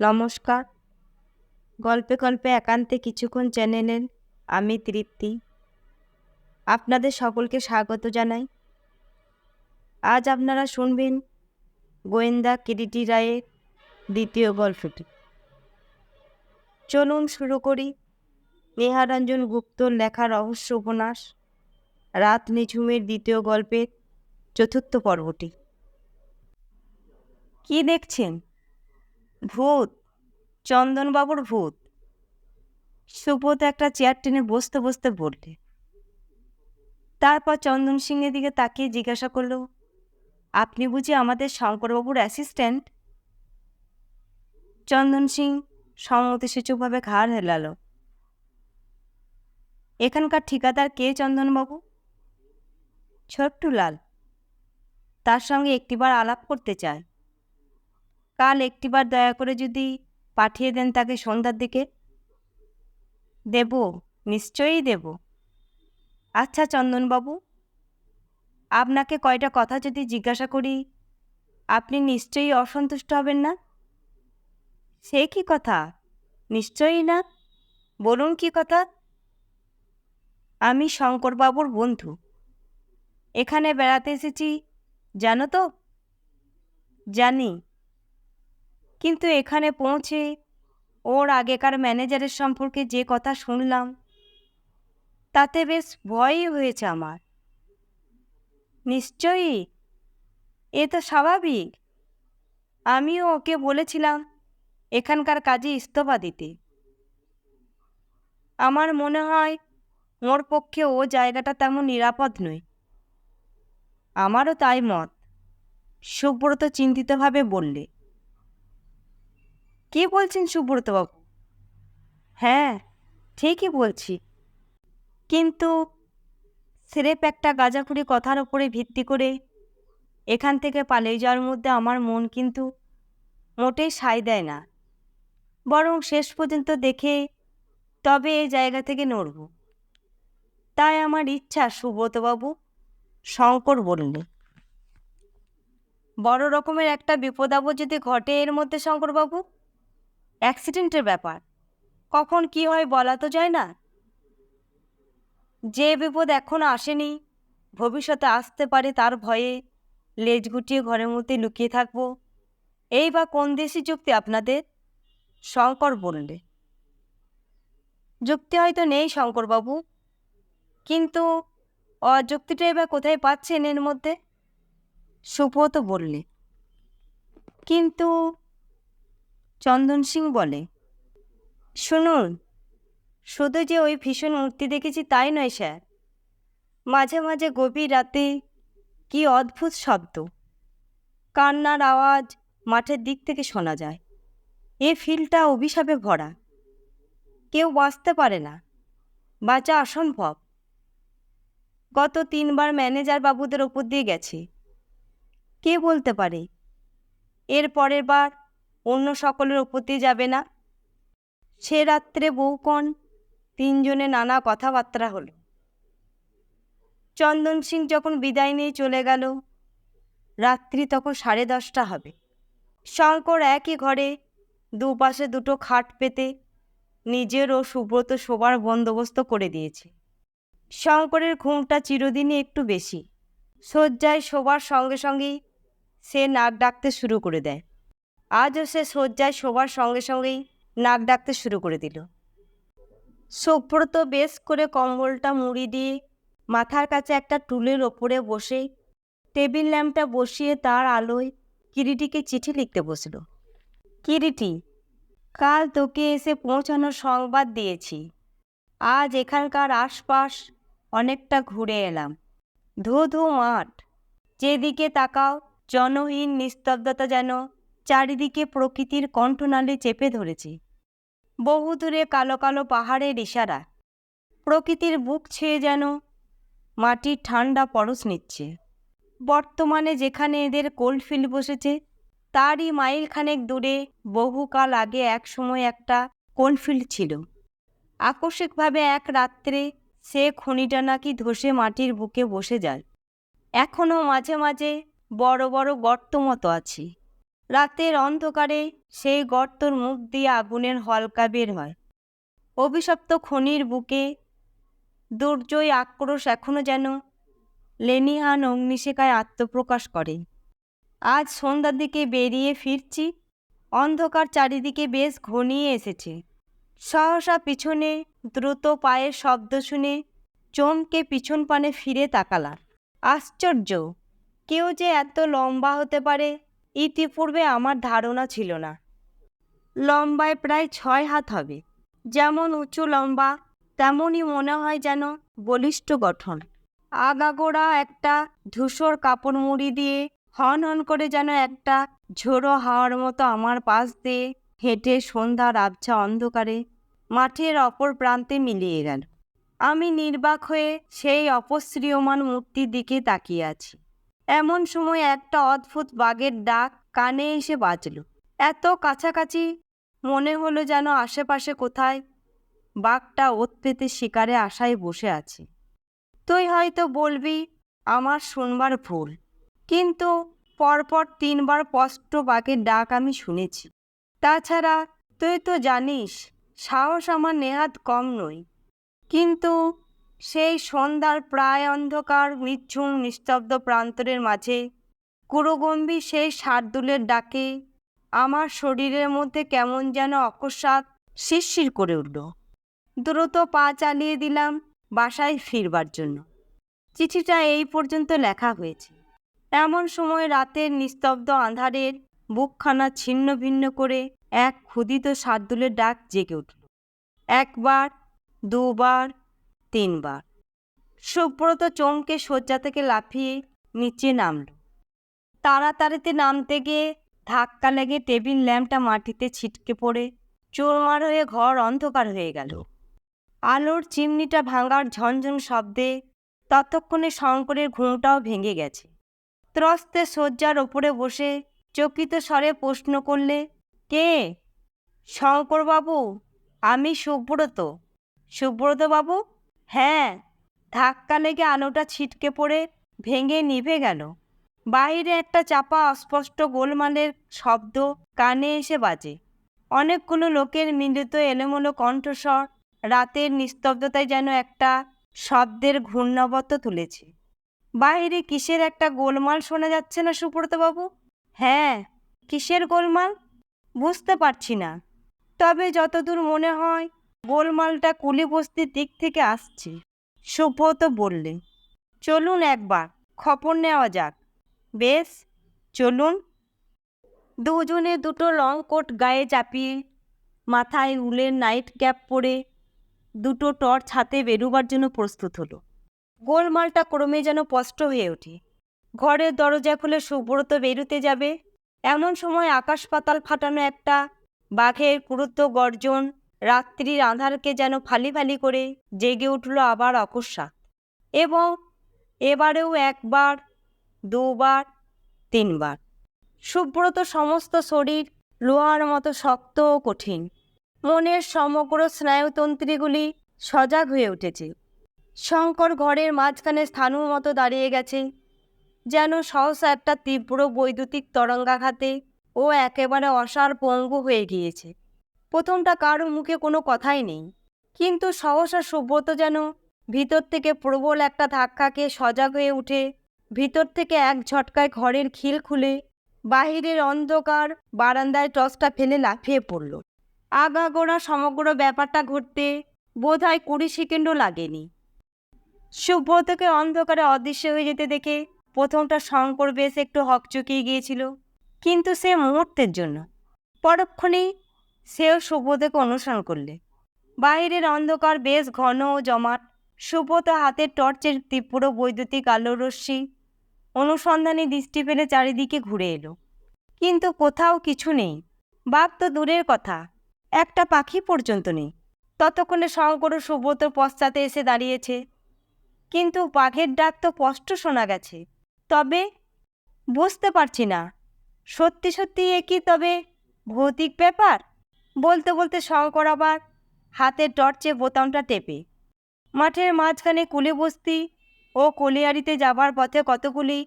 নমস্কার। গল্পে গল্পে একান্তে কিছুক্ষণ চ্যানেলের আমি তৃপ্তি। আপনাদের সকলকে স্বাগত জানাই। আজ আপনারা শুনবেন গোয়েন্দা কিরিটি রায়ের দ্বিতীয় গল্পটি। চলুন শুরু করি। নেহারঞ্জন গুপ্তর লেখা রহস্য উপন্যাস, রাত নিঝুমের দ্বিতীয় গল্পের চতুর্থ পর্বটি। কি দেখছেন? ভূত, চন্দনবাবুর ভূত। সুবোধ একটা চেয়ার টেনে বসতে বসতে বললে, তারপর চন্দন সিংয়ের দিকে তাকিয়ে জিজ্ঞাসা করল, আপনি বুঝি আমাদের শঙ্করবাবুর অ্যাসিস্ট্যান্ট চন্দন সিং সম্মতিসূচকভাবে ঘাড় হেলাল, এখানকার ঠিকাদার কে চন্দনবাবু? ছোট্টু লাল, তার সঙ্গে একটিবার আলাপ করতে চায় কাল একটিবার দয়া করে যদি পাঠিয়ে দেন তাকে সন্ধ্যার দিকে। দেব, নিশ্চয়ই দেব। আচ্ছা চন্দনবাবু, আপনাকে কয়টা কথা যদি জিজ্ঞাসা করি, আপনি নিশ্চয়ই অসন্তুষ্ট হবেন না? সে কি কথা? নিশ্চয়ই না? বলুন কি কথা? আমি শঙ্করবাবুর বন্ধু। এখানে বেড়াতে এসেছি, জানো তো? জানি। কিন্তু এখানে পৌঁছে ওর আগেকার ম্যানেজারের সম্পর্কে যে কথা শুনলাম, তাতে বেশ ভয়ই হয়েছে আমার। নিশ্চয়ই? এ তো স্বাভাবিক। আমিও ওকে বলেছিলাম এখানকার কাজে ইস্তফা দিতে। আমার মনে হয় ওর পক্ষে ও জায়গাটা তেমন নিরাপদ নয়। আমারও তাই মত, সুব্রত চিন্তিতভাবে বললে। কে বলছেন সুব্রতবাবু হ্যাঁ ঠিকই বলছি। কিন্তু স্রেফ একটা গাঁজাখুরি কথার ওপরে ভিত্তি করে এখান থেকে পালিয়ে যাওয়ার মধ্যে আমার মন কিন্তু মোটেই সায় দেয় না। বরং শেষ পর্যন্ত দেখে তবে এই জায়গা থেকে নড়ব। তাই আমার ইচ্ছা সুব্রতবাবু শঙ্কর বললে। বড় রকমের একটা বিপদ আপদ যদি ঘটে এর মধ্যে শঙ্করবাবু অ্যাক্সিডেন্টের ব্যাপার। কখন কি হয় বলা তো যায় না। যে বিপদ এখনও আসেনি, ভবিষ্যতে আসতে পারে তার ভয়ে লেজ গুটিয়ে ঘরের মধ্যে লুকিয়ে থাকব। এই বা কোন দেশি যুক্তি আপনাদের? শঙ্কর বললে। যুক্তি হয়তো নেই শঙ্করবাবু, কিন্তু অযুক্তিটা এবার কোথায় পাচ্ছেন এর মধ্যে? সুব্রত বললে। কিন্তু চন্দন সিং বলে। শুনুন, শুধু যে ওই ভীষণ মূর্তি দেখেছি তাই নয়, স্যার। মাঝে মাঝে গভীর রাতে কি অদ্ভুত শব্দ। কান্নার আওয়াজ মাঠের দিক থেকে শোনা যায়। এ ফিল্ডটা অভিশাপে ভরা। কেউ বাঁচতে পারে না। বাঁচা অসম্ভব। গত তিনবার ম্যানেজার বাবুদের ওপর দিয়ে গেছে। কে বলতে পারে? এর পরের বার অন্য সকলের দিয়ে যাবে না। সে রাত্রে বউকণ তিনজনে নানা কথাবার্তা হলো। চন্দন সিং যখন বিদায় নিয়ে চলে গেল, রাত্রি তখন সাড়ে দশটা হবে। শঙ্কর একই ঘরে দুপাশে দুটো খাট পেতে নিজের ও সুব্রত শোবার বন্দোবস্ত করে দিয়েছে। শঙ্করের ঘুমটা চিরদিনই একটু বেশি। শয্যায় শোবার সঙ্গে সঙ্গেই সে নাক ডাকতে শুরু করে দেয়। আজও সে শয্যায় শোবার সঙ্গে সঙ্গেই নাক ডাকতে শুরু করে দিল। সুব্রত বেশ করে কম্বলটা মুড়ি দিয়ে মাথার কাছে একটা টুলের ওপরে বসে টেবিল ল্যাম্পটা বসিয়ে তার আলোয় কিরিটিকে চিঠি লিখতে বসল। কিরিটি, কাল তোকে এসে পৌঁছানোর সংবাদ দিয়েছি। আজ এখানকার আশপাশ অনেকটা ঘুরে এলাম। ধু ধু মাঠ, যেদিকে তাকাও জনহীন নিস্তব্ধতা যেন চারিদিকে প্রকৃতির কণ্ঠনালী চেপে ধরেছে। বহু দূরে কালো কালো পাহাড়ের ইশারা। প্রকৃতির বুক ছেয়ে যেন মাটির ঠান্ডা পরশ নিচ্ছে। বর্তমানে যেখানে এদের কোল্ডফিল্ড বসেছে, তারই মাইল খানেক দূরে বহুকাল আগে এক সময় একটা কোল্ডফিল্ড ছিল। আকস্মিকভাবে এক রাত্রে সে খনিটা নাকি ধসে মাটির বুকে বসে যায়। এখনও মাঝে মাঝে বড় বড় গর্ত মতো আছে। রাতের অন্ধকারে সেই গর্তর মুখ দিয়ে আগুনের হলকা বের হয়। অভিশপ্ত খনির বুকে দুর্জয় আক্রোশ এখনও যেন লেনিহান অগ্নিশিখায় আত্মপ্রকাশ করে। আজ সন্ধ্যার দিকে বেরিয়ে ফিরছি, অন্ধকার চারিদিকে বেশ ঘনিয়ে এসেছে। সহসা পিছনে দ্রুত পায়ের শব্দ শুনে চমকে পিছন পানে ফিরে তাকালাম। আশ্চর্য, কেউ যে এত লম্বা হতে পারে ইতিপূর্বে আমার ধারণা ছিল না। লম্বায় প্রায় ছয় হাত হবে। যেমন উঁচু লম্বা, তেমনই মনে হয় যেন বলিষ্ঠ গঠন। আগাগোড়া একটা ধূসর কাপড় মুড়ি দিয়ে হন হন করে যেন একটা ঝোড়ো হাওয়ার মতো আমার পাশ দিয়ে হেঁটে সন্ধ্যার আবছা অন্ধকারে মাঠের অপর প্রান্তে মিলিয়ে গেল। আমি নির্বাক হয়ে সেই অপশ্রিয়মান মূর্তির দিকে তাকিয়ে আছি। এমন সময় একটা অদ্ভুত বাঘের ডাক কানে এসে বাজল। এত কাছাকাছি মনে হলো যেন আশেপাশে কোথায় বাঘটা ওত পেতে শিকারে আশায় বসে আছে। তুই হয়তো বলবি, আমার শুনবার ভুল। কিন্তু পরপর তিনবার স্পষ্ট বাঘের ডাক আমি শুনেছি। তাছাড়া তুই তো জানিস, সাহস আমার নেহাত কম নই কিন্তু সেই সন্ধ্যার প্রায় অন্ধকার নিচ্ছুম নিস্তব্ধ প্রান্তরের মাঝে কুরুগম্ভীর সেই শার্দুলের ডাকে আমার শরীরের মধ্যে কেমন যেন অকস্মাৎ শিরশির করে উঠল। দ্রুত পা চালিয়ে দিলাম বাসায় ফিরবার জন্য। চিঠিটা এই পর্যন্ত লেখা হয়েছে। এমন সময় রাতের নিস্তব্ধ আঁধারের বুকখানা ছিন্ন ভিন্ন করে এক ক্ষুদিত শার্দুলের ডাক জেগে উঠল। একবার, দুবার তিনবার। সুব্রত চমকে শয্যা থেকে লাফিয়ে নিচে নামল। তাড়াতাড়িতে নামতে গিয়ে ধাক্কা লেগে টেবিল ল্যাম্পটা মাটিতে ছিটকে পড়ে চোরমার হয়ে ঘর অন্ধকার হয়ে গেল। আলোর চিমনিটা ভাঙার ঝনঝন শব্দে ততক্ষণে শঙ্করের ঘুমটাও ভেঙে গেছে। ত্রস্তে শয্যার ওপরে বসে চকিত স্বরে প্রশ্ন করলে কে? শঙ্করবাবু আমি সুব্রত। সুব্রত বাবু হ্যাঁ ধাক্কা লেগে আলোটা ছিটকে পড়ে ভেঙে নিভে গেল। বাইরে একটা চাপা অস্পষ্ট গোলমালের শব্দ কানে এসে বাজে। অনেকগুলো লোকের মিলিত এলোমেলো কণ্ঠস্বর রাতের নিস্তব্ধতায় যেন একটা শব্দের ঘূর্ণাবত তুলেছে। বাইরে কিসের একটা গোলমাল শোনা যাচ্ছে না, সুব্রতবাবু? হ্যাঁ কিসের গোলমাল? বুঝতে পারছি না। তবে যতদূর মনে হয় গোলমালটা কুলি বস্তির দিক থেকে আসছে। সুব্রত বললে, চলুন একবার, খবর নেওয়া যাক। বেশ, চলুন। দুজনে দুটো লং কোট গায়ে চাপিয়ে, মাথায় উলের নাইট ক্যাপ পরে দুটো টর্চ হাতে বেরোবার জন্য প্রস্তুত হলো। গোলমালটা ক্রমে যেন স্পষ্ট হয়ে ওঠে। ঘরের দরজা খুলে সুব্রত বেরোতে যাবে। এমন সময় আকাশ পাতাল ফাটানো একটা বাঘের ক্রুদ্ধ গর্জন রাত্রির আঁধারকে যেন ফালি ফালি করে জেগে উঠল আবার অকস্মাৎ। এবং এবারেও একবার, দুবার, তিনবার। সুব্রত সমস্ত শরীর লোহার মতো শক্ত ও কঠিন। মনের সমগ্র স্নায়ুতন্ত্রীগুলি সজাগ হয়ে উঠেছে। শঙ্কর ঘরের মাঝখানে স্থানু মতো দাঁড়িয়ে গেছে, যেন সহসা একটা তীব্র বৈদ্যুতিক তরঙ্গাঘাতে ও একেবারে অসার পঙ্গু হয়ে গিয়েছে। প্রথমটা কারও মুখে কোনো কথাই নেই। কিন্তু সহসা সুব্রত যেন ভিতর থেকে প্রবল একটা ধাক্কাকে সজাগ হয়ে উঠে ভিতর থেকে এক ঝটকায় ঘরের খিল খুলে বাহিরের অন্ধকার বারান্দায় টসটা ফেলে লাফিয়ে পড়ল। আগাগোড়া সমগ্র ব্যাপারটা ঘটতে বোধ হয় কুড়ি সেকেন্ডও লাগেনি। সুব্রতকে অন্ধকারে অদৃশ্য হয়ে যেতে দেখে প্রথমটা শঙ্কর বেশ একটু হকচকিয়ে গিয়েছিল, কিন্তু সে মুহূর্তের জন্য। পরক্ষণেই সেও সুব্রতকে অনুসরণ করলে। বাইরের অন্ধকার বেশ ঘন ও জমাট। সুব্রত হাতের টর্চের তীব্র বৈদ্যুতিক আলোর রশ্মি অনুসন্ধানী দৃষ্টি ফেলে চারিদিকে ঘুরে এলো। কিন্তু কোথাও কিছু নেই। বাঘ তো দূরের কথা। একটা পাখি পর্যন্ত নেই। ততক্ষণে শঙ্কর সুব্রত পশ্চাতে এসে দাঁড়িয়েছে। কিন্তু বাঘের ডাক তো স্পষ্ট শোনা গেছে। তবে বুঝতে পারছি না। সত্যি সত্যি এ কি তবে ভৌতিক ব্যাপার? বলতে বলতে শঙ্কর আবার। হাতের টর্চে বোতামটা টেপে। মাঠের মাঝখানে কুলে বস্তি ও কলিয়ারিতে যাবার পথে কতগুলি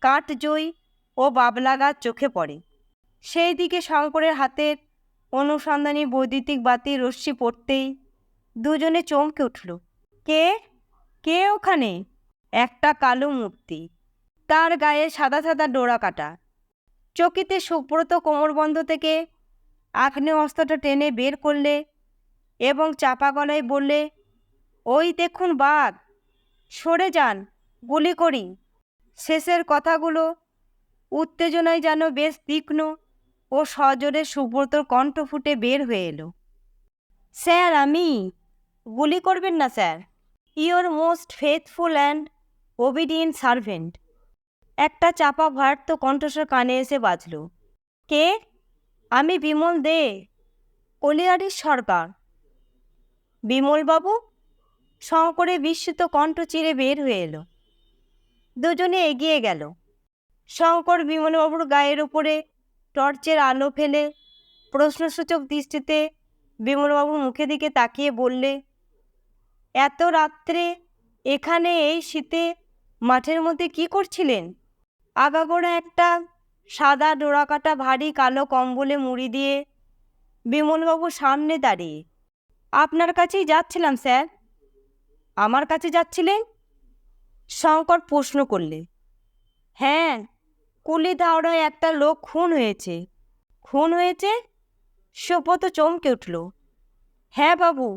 কাঠজয়ী ও বাবলা গাছ চোখে পড়ে। সেই দিকে শঙ্করের হাতের অনুসন্ধানী বৈদ্যুতিক বাতি রশ্মি পড়তেই দুজনে চমকে উঠল। কে? কে ওখানে? একটা কালো মূর্তি। তার গায়ে সাদা সাদা ডোরা কাটা চকিতে সুব্রত কোমরবন্ধ থেকে অস্ত্রটা টেনে বের করলে এবং চাপা গলায় বললে, ওই দেখুন বাঘ, সরে যান, গুলি করি। শেষের কথাগুলো উত্তেজনায় যেন বেশ তীক্ষ্ণ ও সজোরে সুব্রতর কণ্ঠ ফুটে বের হয়ে এলো। স্যার, আমি গুলি করবেন না, sir. Your most faithful and obedient servant. একটা চাপা ভয়ার্থ কণ্ঠস্বর কানে এসে বাজল। কে? আমি বিমল দে কলিয়ারির সরকার। বিমলবাবু শঙ্করে বিস্মিত কণ্ঠ চিরে বের হয়ে এলো। দুজনে এগিয়ে গেল। শঙ্কর বিমলবাবুর গায়ের উপরে টর্চের আলো ফেলে প্রশ্নসূচক দৃষ্টিতে বিমলবাবুর মুখের দিকে তাকিয়ে বললে, এত রাত্রে এখানে এই শীতে মাঠের মধ্যে কি করছিলেন? আগাগোড়া একটা সাদা ডোরাকাটা ভারী কালো কম্বলে মুড়ি দিয়ে, বিমলবাবু, সামনে দাঁড়িয়ে। আপনার কাছেই যাচ্ছিলাম, স্যার। আমার কাছে যাচ্ছিলেন? শঙ্কর প্রশ্ন করলে হ্যাঁ কুলি ধাওড়ায় একটা লোক খুন হয়েছে। খুন হয়েছে? সুব্রত চমকে উঠল হ্যাঁ বাবু,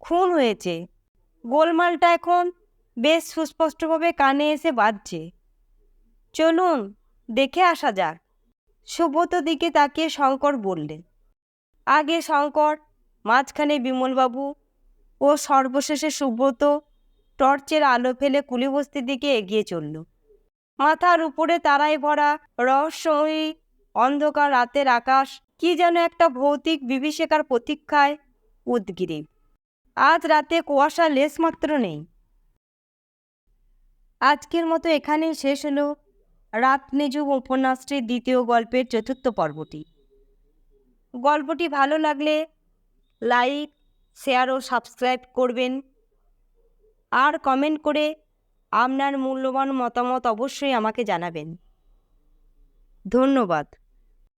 খুন হয়েছে। গোলমালটা এখন বেশ সুস্পষ্টভাবে কানে এসে বাজছে। চলুন দেখে আসা যাক। সুব্রত দিকে তাকিয়ে শঙ্কর বললে, আগে শঙ্কর, মাঝখানে বিমলবাবু ও সর্বশেষে সুব্রত টর্চের আলো ফেলে কুলিবস্তির দিকে এগিয়ে চলল। মাথার উপরে তারায় ভরা রহস্যময়ী অন্ধকার রাতের আকাশ কি যেন একটা ভৌতিক বিভীষিকার প্রতীক্ষায় উদ্গিরীব আজ রাতে কুয়াশা লেশমাত্র নেই। আজকের মতো এখানেই শেষ হলো। রাত নিজুম উপন্যাসটির দ্বিতীয় গল্পের চতুর্থ পর্বটি। গল্পটি ভালো লাগলে লাইক, শেয়ার ও সাবস্ক্রাইব করবেন। আর কমেন্ট করে আপনার মূল্যবান মতামত অবশ্যই আমাকে জানাবেন। ধন্যবাদ।